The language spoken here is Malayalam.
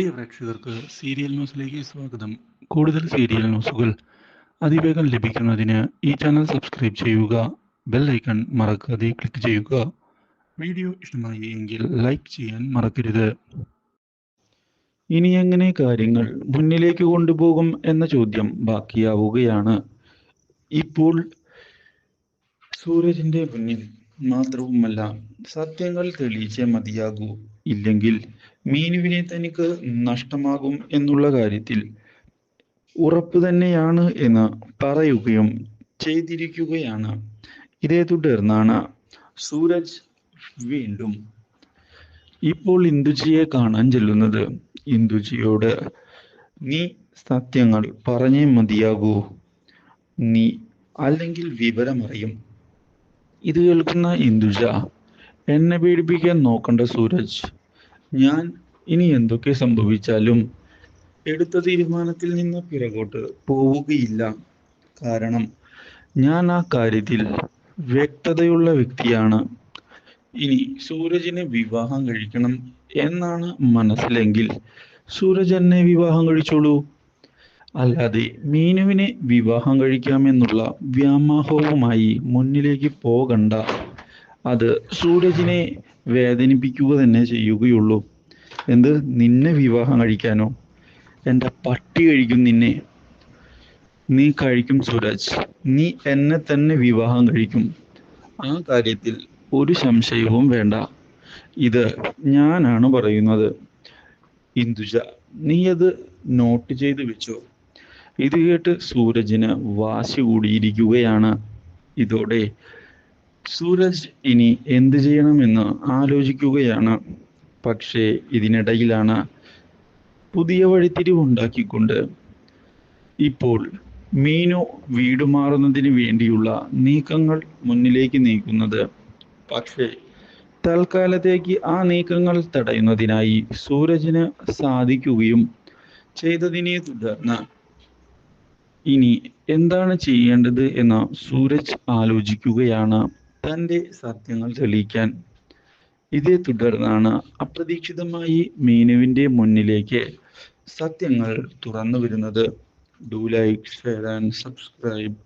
പ്രിയ പ്രേക്ഷകർക്ക് സീരിയൽ ന്യൂസിലേക്ക് സ്വാഗതം. കൂടുതൽ സീരിയൽ ന്യൂസുകൾ അതിവേഗം ലഭിക്കുന്നതിന് ഈ ചാനൽ സബ്സ്ക്രൈബ് ചെയ്യുക ബെൽ ഐക്കൺ മറക്കാതെ ക്ലിക്ക് ചെയ്യുക. വീഡിയോ ഇഷ്ടമായി എങ്കിൽ ലൈക്ക് ചെയ്യാൻ മറക്കരുത്. ഇനി എങ്ങനെ കാര്യങ്ങൾ മുന്നിലേക്ക് കൊണ്ടുപോകും എന്ന ചോദ്യം ബാക്കിയാവുകയാണ്. ഇപ്പോൾ സൂരജിന്റെ മുന്നിൽ മാത്രവുമല്ല സത്യങ്ങൾ തെളിയിച്ചേ മതിയാകൂ. ഇല്ലെങ്കിൽ മീനുവിനെ തനിക്ക് നഷ്ടമാകും എന്നുള്ള കാര്യത്തിൽ ഉറപ്പ് തന്നെയാണ് എന്ന് പറയുകയും ചെയ്തിരിക്കുകയാണ്. ഇതേ തുടർന്നാണ് സൂരജ് വീണ്ടും ഇപ്പോൾ ഇന്ദുജിയെ കാണാൻ ചെല്ലുന്നത്. ഇന്ദുജിയോട് നീ സത്യങ്ങൾ പറഞ്ഞേ മതിയാകൂ. നീ അല്ലെങ്കിൽ വിവരമറിയും. ഇത് കേൾക്കുന്ന ഇന്ദുജ എന്നെ പീഡിപ്പിക്കാൻ നോക്കണ്ട സൂരജ്. ഞാൻ ഇനി എന്തൊക്കെ സംഭവിച്ചാലും എടുത്ത തീരുമാനത്തിൽ നിന്ന് പിറകോട്ട് പോവുകയില്ല. കാരണം ഞാൻ ആ കാര്യത്തിൽ വ്യക്തതയുള്ള വ്യക്തിയാണ്. ഇനി സൂരജിനെ വിവാഹം കഴിക്കണം എന്നാണ് മനസ്സിലെങ്കിൽ സൂരജ് എന്നെ വിവാഹം കഴിച്ചോളൂ. അല്ലാതെ മീനുവിനെ വിവാഹം കഴിക്കാമെന്നുള്ള വ്യാമോഹവുമായി മുന്നിലേക്ക് പോകണ്ട. അത് സൂരജിനെ വേദനിപ്പിക്കുക തന്നെ ചെയ്യുകയുള്ളൂ. എന്ത്? നിന്നെ വിവാഹം കഴിക്കാനോ? എന്റെ പട്ടി കഴിക്കും നിന്നെ. നീ കഴിക്കും സുരാജ്. നീ എന്നെ തന്നെ വിവാഹം കഴിക്കും. ആ കാര്യത്തിൽ ഒരു സംശയവും വേണ്ട. ഇത് ഞാനാണ് പറയുന്നത്. ഇന്ദുജ നീ അത് നോട്ട് ചെയ്ത് വെച്ചോ. ഇത് കേട്ട് സൂരജിന് വാശി കൂടിയിരിക്കുകയാണ്. ഇതോടെ സൂരജ് ഇനി എന്ത് ചെയ്യണമെന്ന് ആലോചിക്കുകയാണ്. പക്ഷേ ഇതിനിടയിലാണ് പുതിയ വഴിത്തിരിവുണ്ടാക്കിക്കൊണ്ട് ഇപ്പോൾ മീനു വീട് മാറുന്നതിന് വേണ്ടിയുള്ള നീക്കങ്ങൾ മുന്നിലേക്ക് നീക്കുന്നത്. പക്ഷേ തൽക്കാലത്തേക്ക് ആ നീക്കങ്ങൾ തടയുന്നതിനായി സൂരജിന് സാധിക്കുകയും ചെയ്തതിനെ തുടർന്ന് ഇനി എന്താണ് ചെയ്യേണ്ടത് എന്ന് സൂരജ് ആലോചിക്കുകയാണ്. തന്റെ സത്യങ്ങൾ തെളിയിക്കാൻ ഇതേ തുടർന്നാണ് അപ്രതീക്ഷിതമായി മീനുവിന്റെ മുന്നിലേക്ക് സത്യങ്ങൾ തുറന്നു വരുന്നത്. Do like share and subscribe